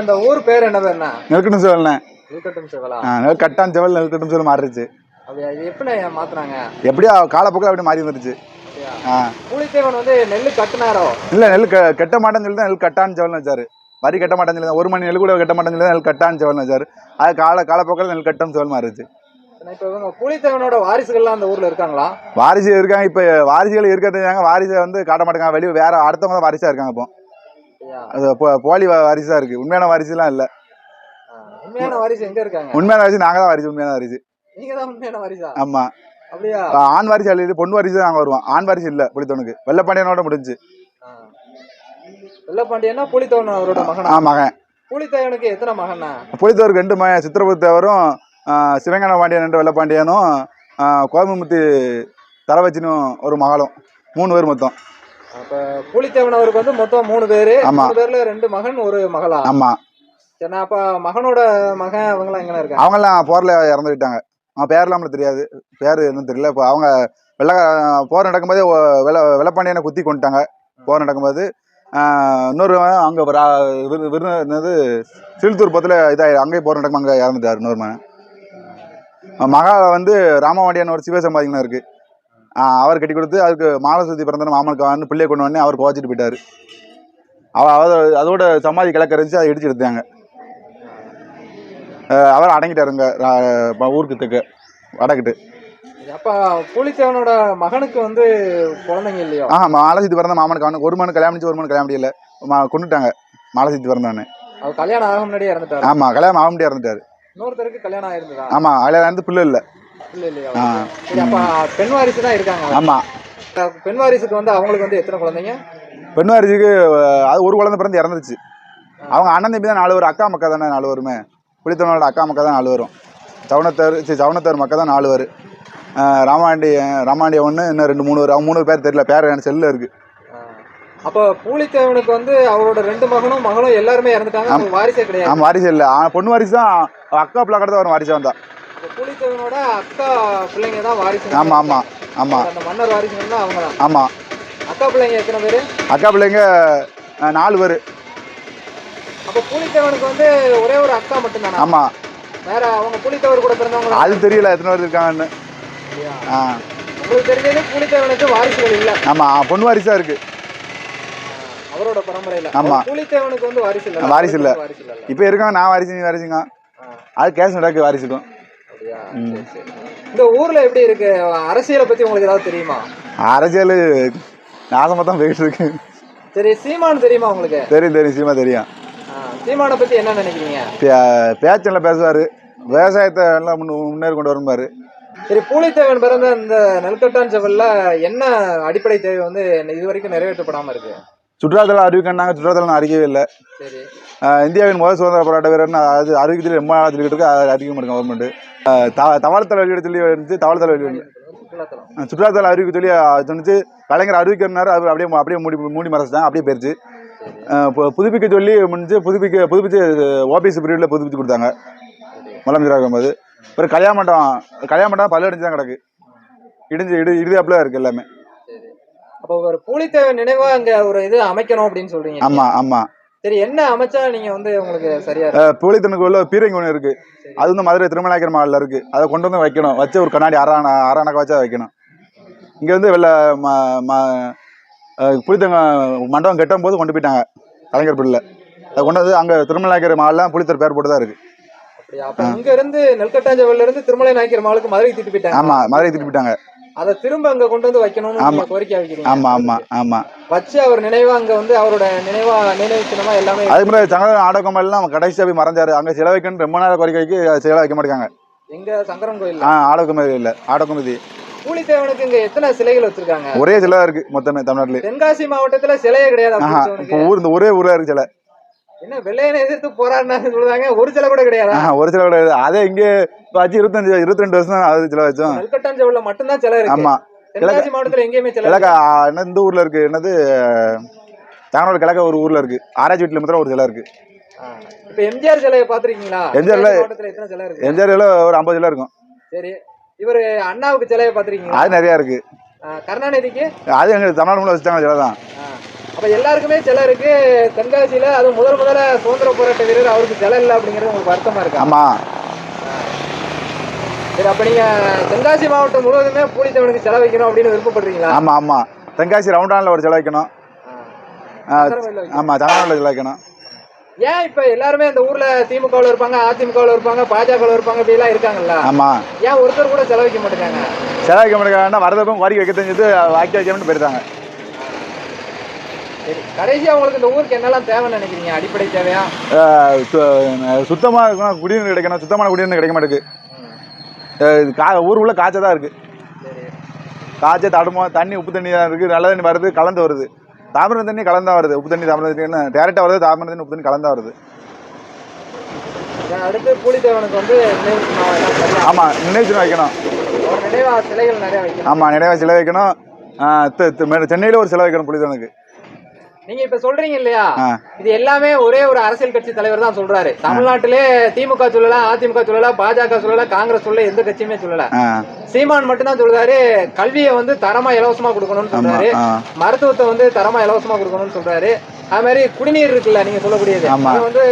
இந்த ஊர் பேர் என்ன பேருண்ணா நெல்கட்டும் செவல்ண்ணே. இருக்கட்டும் சிவலா? ஆ, நெல் கட்டான் செவல் நெல்கட்டும் செவல் மாறிடுச்சு. அப்படியா இது எப்படி மாத்துனாங்க? எப்படியோ காலப்போக்கில் அப்படி மாறி வந்துருச்சு. பூலித்தேவன் வந்து நெல் கட்டுனாரோ? இல்லை நெல் கட்ட மாட்டேன்னு சொல்லி தான் நெல் கட்டான் செவல்னு வச்சாரு. வரி கட்ட மாட்டேன்னு சொல்லி ஒரு மணி நெல் கூட கட்ட மாட்டேன்னு சொல்லி நெல் கட்டான் செவல்னு வச்சாரு. அது கால காலப்போக்கில் நெல் கட்டம் செவல் மாறிடுச்சு. பூலித்தேவனோட வாரிசுகள்லாம் அந்த ஊர்ல இருக்காங்களா? வாரிசு இருக்காங்க இப்போ வாரிசுகள் இருக்கிறது வாரிசை வந்து காட்ட மாட்டேங்க வெளியே வேற அடுத்தவங்க தான் வாரிசாக இருக்காங்க இப்போ? அது போலி வாரிசா இருக்கு. உண்மையான வாரிசுலாம் இல்லை. உண்மையான வாரிசு எங்க இருக்காங்க? உண்மையான வாரிசு நாங்கள் தான் வாரிசு உண்மையான வாரிசு. நீங்க தான் உண்மையான வாரிசா? ஆமாம் அப்படியா? ஆண் வாரிசு அல்லது பொண்ணு வாரிசு தான் நாங்கள் வருவோம். ஆண் வாரிசு இல்லை புளித்தவனுக்கு வெள்ளப்பாண்டியனோட முடிஞ்சு. வெள்ளப்பாண்டியன்னா பூலித்தேவன் அவரோட மகனா? ஆ மகன். பூலித்தேவனுக்கு எத்தனை மகனா? புளித்தவருக்கு ரெண்டு மகன். சித்திரபுத்தவரும் சிவங்கன பாண்டியன் ரெண்டு வெள்ளப்பாண்டியனும் ஆ, கோயம்புமுத்தி தலவச்சினும் ஒரு மகளும். மூணு பேர் மொத்தம். அப்ப பூலித்தேவன் அவருக்கு வந்து மொத்தம் மூணு பேரு. ஆமா. மூணு பேர்ல ரெண்டு மகன் ஒரு மகளா? ஆமாம் சரி அப்ப மகனோட மகன் அவங்க எல்லாம் எங்க இருக்காங்க? அவங்கெல்லாம் போரில் இறந்து விட்டாங்க அவன் பேர்லாம் நம்மளுக்கு தெரியாது. பேர் என்னன்னு தெரியல. இப்போ அவங்க வெள்ள போர் நடக்கும்போதே வெள்ள வெள்ளப்பாண்டியனை குத்தி கொண்டுட்டாங்க. போர் நடக்கும்போது இன்னொரு அங்கே விரு என்னது? சிலுத்தூர் பக்கத்தில் இதாக அங்கேயே போர் நடக்கும் அங்கே இறந்துட்டார் இன்னொரு மகன். மகா வந்து ராமவாண்டியான ஒரு சிவசம்பாதிக்கணும் இருக்குது அவர் கட்டி கொடுத்து அதுக்கு மாலை சுற்றி பிறந்த மாமனுக்கு வந்து பிள்ளையை கொண்டு வந்து அவர் கோச்சிட்டு போயிட்டார். அவ அவ- அதோட சமாதி கிழக்க இருந்துச்சு அதை இடிச்சு எடுத்தாங்க ஆஹ் அவர் அடங்கிட்டாருங்க ரா- ஊருக்கு தெற்கு வடக்கிட்டு அப்ப பூலித்தேவனோட மகனுக்கு வந்து குழந்தைங்க இல்லையோ? ஆ மாலசித்து பிறந்த மாமனுக்கு அவனுக்கு ஒரு மனு கல்யாணம் முடிச்சு ஒரு மனு கல்யாணம் மா- கொண்டுட்டாங்க மாலசித்து பிறந்தவனே அவர் கல்யாணம் ஆக முன்னாடியே இறந்துட்டாரு. ஆமாம் கல்யாணம் ஆக முடியாது இறந்துட்டாரு. இன்னொருத்தருக்கு கல்யாணம் ஆயிருந்ததா? ஆமாம் கல்யாணம் இருந்து பிள்ளை இல்லை இல்ல. ஆ. சரி அப்ப பெண் வாரிசு தான் இருக்காங்க. ஆமாம் பெண் வாரிசுக்கு வந்து அவங்களுக்கு வந்து எத்தனை குழந்தைங்க? பெண் வாரிசுக்கு அது ஒரு குழந்தை பிறந்து இறந்துருச்சு. அவங்க அண்ணன் தம்பி தான் நாலு வரும் அக்கா மக்கா தானே நாலு வருமே புளித்தவனோட அக்கா மக்கா தான் நாலு வரும் சவுனத்தர் சரி சவுனத்தர் மக்கா தான் நாலு வரும் அஹ், ராமாண்டி ராமாண்டி ஒன்று இன்னும் ரெண்டு மூணு வரும் அவங்க மூணு பேர் தெரியல பேர் எனக்கு செல்லில் இருக்குது. அப்ப பூலித்தேவனுக்கு வந்து அவரோட ரெண்டு மகனும் மகளும் எல்லாருமே இறந்துட்டாங்க. வாரிசே கிடையாது. வாரிசு இல்லை. பொண்ணு வாரிசு தான் அக்கா பிள்ளை கடத்த வரும் வாரிசா வந்தா. பூலித்தேவனோட அக்கா பிள்ளைங்க தான் வாரிசு ஆமாம் ஆமாம் ஆமாம் அந்த மன்னர் வாரிசுங்கன்னா அவங்க தான். ஆமாம் அக்கா பிள்ளைங்க எத்தனை பேரு? அக்கா பிள்ளைங்க நாலு பேர். அப்ப பூலித்தேவனுக்கு வந்து ஒரே ஒரு அக்கா மட்டும்தானா? ஆமாம் வேற அவங்க பூலித்தேவர் கூட பிறந்தவங்க அது தெரியல எத்தனை பேர் இருக்காங்கன்னு? ஆ. உங்களுக்கு தெரிஞ்சது பூலித்தேவனுக்கு வாரிசுகள் இல்ல. ஆமாம் பொண்ணு வாரிசா இருக்குது அவரோட பரம்பரையில. ஆமா. அவர் பூலித்தேவனுக்கு வந்து வாரிசு இல்ல. வாரிசு இல்ல. இப்போ இருக்காங்க நான் வாரிசு நீ வாரிசுங்க அது கேஸ் நடக்கு வாரிசுக்கும். அப்படியா சரி, சரி. இந்த ஊர்ல எப்படி இருக்கு? அரசியலை பத்தி உங்களுக்கு ஏதாவது தெரியுமா? அரசியல் நாசமாக தான் போயிட்டு இருக்கு சரி சீமான் தெரியுமா உங்களுக்கு? தெரியும் தெரியும். சீமா தெரியும். ஆ, சீமானை பத்தி என்ன நினைக்கிறீங்க? பே- பேச்செல்லாம் பேசுவார். விவசாயத்தை எல்லாம் முன்னு முன்னேறி கொண்டு வரும்பாரு. சரி பூலித்தேவன் பிறந்த இந்த நெல்கட்டான் செவல்ல என்ன அடிப்படை தேவை வந்து இது வரைக்கும் நிறைவேற்றப்படாம இருக்கு? சுற்றுலாத்தலம் அறிவிக்கண்டாங்க சுற்றுலாத்தலம் அறிக்கவே இல்லை. இந்தியாவின் முதல் சுதந்திர போராட்ட வீரர்னு அது அறிவிக்கிறதுல ரொம்ப நாள் சொல்லிட்டு இருக்கு அதை அறிவிக்க மாட்டேங்க கவர்மெண்ட் தவளத்தலை வெளியிட சொல்லி இருந்துச்சு தவளத்தலை வெளியிட சுற்றுலாத்தலம். அறிவிக்க சொல்லி சொன்னிச்சு. கலைஞர் அறிவிக்கிறனாரு. அவர் அப்படியே அப்படியே மூடி மூடி மறைச்சிட்டாங்க. அப்படியே இப்போ புதுப்பிக்க சொல்லி முடிஞ்சு புதுப்பிக்க புதுப்பிச்சு ஓபிஎஸ் பீரியடில் புதுப்பிச்சு கொடுத்தாங்க. முதலமைச்சராக இருக்கும்போது. அப்புறம் கல்யாண மண்டபம் கல்யாண மண்டபம் பல்லு அடிச்சு தான் கிடக்கு. இடிஞ்சு இடி இடிதாப்புல இருக்கு எல்லாமே. அப்போ ஒரு பூலித்தேவன் நினைவா அங்க ஒரு இது அமைக்கணும் அப்படின்னு சொல்றீங்க ஆமாம் ஆமாம் சரி என்ன அமைச்சா நீங்க வந்து உங்களுக்கு சரியா புலித்தனுக்கு உள்ள பீரங்கி ஒன்று இருக்கு. அது வந்து மதுரை திருமலாய்க்கர் மாலில் இருக்கு. அதை கொண்டு வந்து வைக்கணும். வச்சு ஒரு கண்ணாடி அரண அரணக்க வச்சா வைக்கணும். இங்கே வந்து வெள்ள புளித்தங்க மண்டபம் கட்டும் போது கொண்டு போயிட்டாங்க கலைஞர் பிள்ளை. அதை கொண்டு வந்து அங்கே திருமலாய்க்கர் மாலில் புளித்தர் பேர் போட்டு தான் இருக்கு இங்க இருந்து நெல்கட்டாஞ்சவல்ல இருந்து திருமலை நாயக்கர் மாலுக்கு மதுரை தூக்கிட்டு போயிட்டாங்க. ஆமாம் மதுரை திருப்பி போயிட்டாங்க. அதை திரும்ப அங்க கொண்டு வந்து வைக்கணும்னு ஆமா. கோரிக்கை வைக்கிறீங்க. ஆமாம் ஆமாம் ஆமாம் வச்சு அவர் நினைவா அங்க வந்து அவரோட நினைவா நினைவு சின்னமா எல்லாமே அதே மாதிரி சங்கர ஆடகமெல்லாம் கடைசியாக போய் மறைஞ்சாரு. அங்கே சிலை வைக்கணும் ரொம்ப நேரம் கோரிக்கை வைக்க சிலை வைக்க மாட்டேங்க எங்க சங்கரன் கோயில் ஆ ஆடகமே இல்லை ஆடகமதி பூலித்தேவனுக்கு இங்க எத்தனை சிலைகள் வச்சிருக்காங்க? ஒரே சிலை இருக்கு மொத்தமே தமிழ்நாட்டிலே தென்காசி மாவட்டத்துல சிலையே கிடையாது. ஊர் இந்த ஒரே ஊராக இருக்கு சிலை. என்ன வெள்ளையனை எதிர்த்து போராடினாங்க சொல்றாங்க ஒரு சிலை கூட கிடையாதா? ஒரு சில கிடையாது. அதே இங்கே வச்சு இருபத்தஞ்சு இருபத்தி ரெண்டு வருஷம் அது சில வச்சோம். மட்டும்தான் சிலை இருக்கு. ஆமா. தென்காசி மாவட்டத்துல எங்கேயுமே சிலை கிழக்க ஆ, என்ன இந்த ஊர்ல இருக்கு? என்னது தங்கனோட கிழக்க ஒரு ஊர்ல இருக்கு. ஆராய்ச்சி வீட்டுல மாத்திரம் ஒரு சிலை இருக்கு. இப்ப எம்ஜிஆர் சிலையை பாத்திருக்கீங்களா எத்தனை சிலை இருக்கு? எம்ஜிஆர்ல ஒரு ஐம்பது சிலை இருக்கும். சரி. இவரு அண்ணாவுக்கு சிலையை பாத்திருக்கீங்களா அது நிறைய இருக்கு. கருணாநிதிக்கு? அது எங்க தமிழ்நாடு வச்சுட்டாங்க சிலை தான். அப்ப எல்லாருக்குமே சிலருக்கு தென்காசியில அது முதல் முதல்ல சுதந்திர போராட்ட வீரர் அவருக்கு சிலை இல்லை அப்படிங்கிறது உங்களுக்கு வருத்தமா இருக்கா? ஆமா. சரி அப்ப நீங்க தென்காசி மாவட்டம் முழுவதுமே பூலித்தேவனுக்கு சிலை வைக்கணும் அப்படின்னு விருப்பப்படுறீங்களா? ஆமா ஆமா. தென்காசி ரவுண்டானில் ஒரு சிலை வைக்கணும். ஆ, சங்கரவயல்ல வைக்கணும். ஆமா தகவலில் சிலை வைக்கணும். ஏன் இப்ப எல்லாருமே இந்த ஊர்ல திமுகவுல இருப்பாங்க அதிமுகவுல இருப்பாங்க பாஜகவுல இருப்பாங்க இப்படி எல்லாம் இருக்காங்கல்ல? ஆமா. ஏன் ஒருத்தர் கூட செலவழிக்க மாட்டேங்காங்க சிலை வைக்க முடியாது வரதப்பம் கோரிக்கை வைக்க தெரிஞ்சது வாக்கி வைக்கணும்னு போயிருந்தாங்க சரி கடைசியா உங்களுக்கு இந்த ஊருக்கு என்னெல்லாம் தேவைன்னு நினைக்கிறீங்க? அடிப்படை தேவையா? ஆஹ் சு- சுத்தமா இருக்கணும் குடிநீர் கிடைக்கணும். சுத்தமான குடிநீர் கிடைக்க மாட்டேங்குது கா ஊர் உள்ள காய்ச்சல் தான் இருக்கு. சரி. காய்ச்சல் தடுமா தண்ணி உப்பு தண்ணி தான் இருக்கு. நல்ல தண்ணி வருது கலந்து வருது. தாமிரம் தண்ணி கலந்தா வருது. உப்பு தண்ணி தாமிரம் தண்ணி டேரெக்டாக வருது தாமிரம் தண்ணி உப்பு தண்ணி கலந்தா வருது. அடுத்து பூலித்தேவனுக்கு வந்து நினைவு சின்னம் வைக்கணும். நினைவா சிலைகள் நிறைய வைக்கணும். ஆமா நினைவா சிலை வைக்கணும். சென்னையில ஒரு சிலை வைக்கணும் புலிதனுக்கு நீங்க இப்ப சொல்றீங்க இல்லையா. இது எல்லாமே ஒரே ஒரு அரசியல் கட்சி தலைவர் தான் சொல்றாரு. தமிழ்நாட்டிலே திமுக சொல்லல அதிமுக சொல்லல பாஜக சொல்லல காங்கிரஸ் சொல்லல எந்த கட்சியுமே சொல்லல. சீமான் மட்டும்தான் சொல்றாரு. கல்வியை வந்து தரமா இலவசமா கொடுக்கணும்னு சொல்றாரு. மருத்துவத்தை வந்து தரமா இலவசமா கொடுக்கணும்னு சொல்றாரு. அது மாதிரி குடிநீர் இருக்குல்ல நீங்க சொல்லக்கூடியது. அது வந்து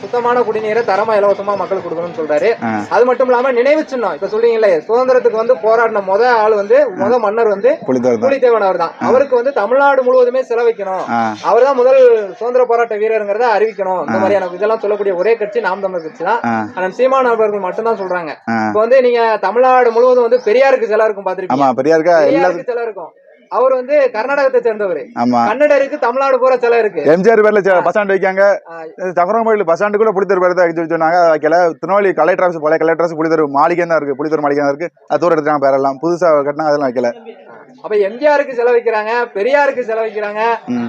சுத்தமான குடிநீரை தரமா இலவசமா மக்களுக்கு கொடுக்கணும்னு சொல்றாரு. அது மட்டும் இல்லாம நினைவு சின்னம். இப்ப சொல்றீங்களே சுதந்திரத்துக்கு வந்து போராடின முத ஆள் வந்து முத மன்னர் வந்து தான். பூலித்தேவன் அவர் தான் அவருக்கு வந்து தமிழ்நாடு முழுவதுமே செலவைக்கணும் ஆஹ் அவர் தான் முதல் சுதந்திர போராட்ட வீரருங்கிறத அறிவிக்கணும். இந்த மாதிரியான இதெல்லாம் சொல்லக்கூடிய ஒரே கட்சி நாம் தமிழர் கட்சி தான். ஆனால் சீமான் அவர்கள் மட்டும்தான் சொல்றாங்க. இப்ப வந்து நீங்க தமிழ்நாடு முழுவதும் வந்து பெரியாருக்கு சிலை இருக்கும் பாத்திருப்பீங்க ஆமா பெரியாருக்கா சிலை இருக்கும். அவர் வந்து கர்நாடகத்தை சேர்ந்தவர். கன்னடருக்கு தமிழ்நாடு பூரா சிலை இருக்கு. எம்ஜிஆர் பேர்ல பஸ் ஸ்டாண்ட் வைக்காங்க. ஆஹ் தகரமோயில் பஸ் ஸ்டாண்டுக்குள்ள புளித்தர் பேர் தான் சொன்னாங்க. வைக்கல. திருநெல்வேலி கலெக்டர் ஆஃபீஸ் பழைய கலெக்டர் ஆஃபீஸ் புளித்தர் மாளிகை தான் இருக்கு. புளித்தர் மாளிகை தான் இருக்கு. அது தூரம் எடுத்தாங்க பேரெல்லாம். புதுசா கட்டினாங்க அதெல்லாம் வைக்கல. அப்ப எம்ஜிஆருக்கு செலவைக்கிறாங்க பெரியாருக்கு செலவைக்கிறாங்க.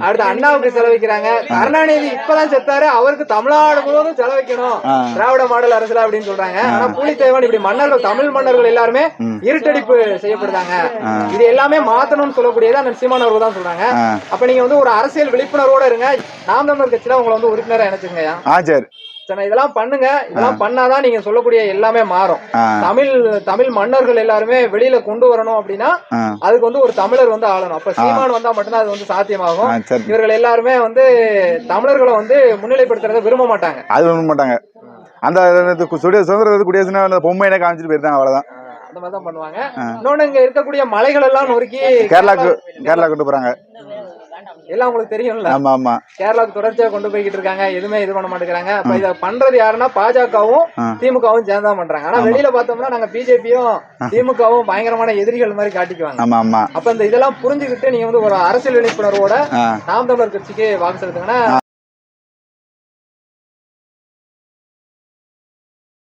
அடுத்து அண்ணாவுக்கு செலவைக்கிறாங்க கருணாநிதி இப்பதான் செத்தாரு அவருக்கு தமிழ்நாடு முழுவதும் செலவைக்கணும். திராவிட மாடல் அரசுல அப்படின்னு சொல்றாங்க ஆனா பூலித்தேவன் இப்படி மன்னர்கள் தமிழ் மன்னர்கள் எல்லாருமே. இருட்டடிப்பு செய்யப்படுறாங்க. இது எல்லாமே மாத்தணும்னு சொல்லக்கூடியது அண்ணன் சீமான் அவர்கள் தான் சொல்றாங்க. அப்ப நீங்க வந்து ஒரு அரசியல் விழிப்புணர்வோட இருங்க நாம் தமிழர் கட்சியில உங்களை வந்து உறுப்பினரா இணைச்சுங்கய்யா ஆ சரி இதெல்லாம் பண்ணுங்க. இதெல்லாம் பண்ணாதான் நீங்க சொல்லக்கூடிய எல்லாமே மாறும். தமிழ் தமிழ் மன்னர்கள் எல்லாருமே வெளியில கொண்டு வரணும் அப்படின்னா அதுக்கு வந்து ஒரு தமிழர் வந்து ஆளணும். அப்ப சீமான் வந்தா மட்டும்தான் அது வந்து சாத்தியமாகும். இவர்கள் எல்லாருமே வந்து தமிழர்களை வந்து முன்னிலைப்படுத்துறத விரும்ப மாட்டாங்க. அது ஒன்றும் மாட்டாங்க. அந்த சுதந்திர குடியரசுனா அந்த பொம்மையில காமிச்சிட்டு போயிருந்தாங்க அவ்வளவுதான். அந்த மாதிரி தான் பண்ணுவாங்க இன்னொன்னு இங்க இருக்கக்கூடிய மலைகள் எல்லாம் நொறுக்கி கேரளாக்கு கேரளா கொண்டு போறாங்க. எல்லாம் உங்களுக்கு தெரியும்ல. ஆமா ஆமா. கேரளாவுக்கு தொடர்ச்சியா கொண்டு போய்கிட்டு இருக்காங்க. எதுவுமே இது பண்ண மாட்டேங்கிறாங்க. அப்ப இத பண்றது யாருன்னா பாஜகவும். திமுகவும் சேர்ந்தா பண்றாங்க. ஆனா வெளியில பார்த்தோம்னா நாங்க பிஜேபியும் திமுகவும் பயங்கரமான எதிரிகள் மாதிரி காட்டிக்குவாங்க. ஆமா ஆமா. அப்ப இந்த இதெல்லாம் புரிஞ்சுக்கிட்டு நீங்க வந்து ஒரு அரசியல் விழிப்புணர்வோட நாம் தமிழர் கட்சிக்கு வாக்கு செலுத்துங்கன்னா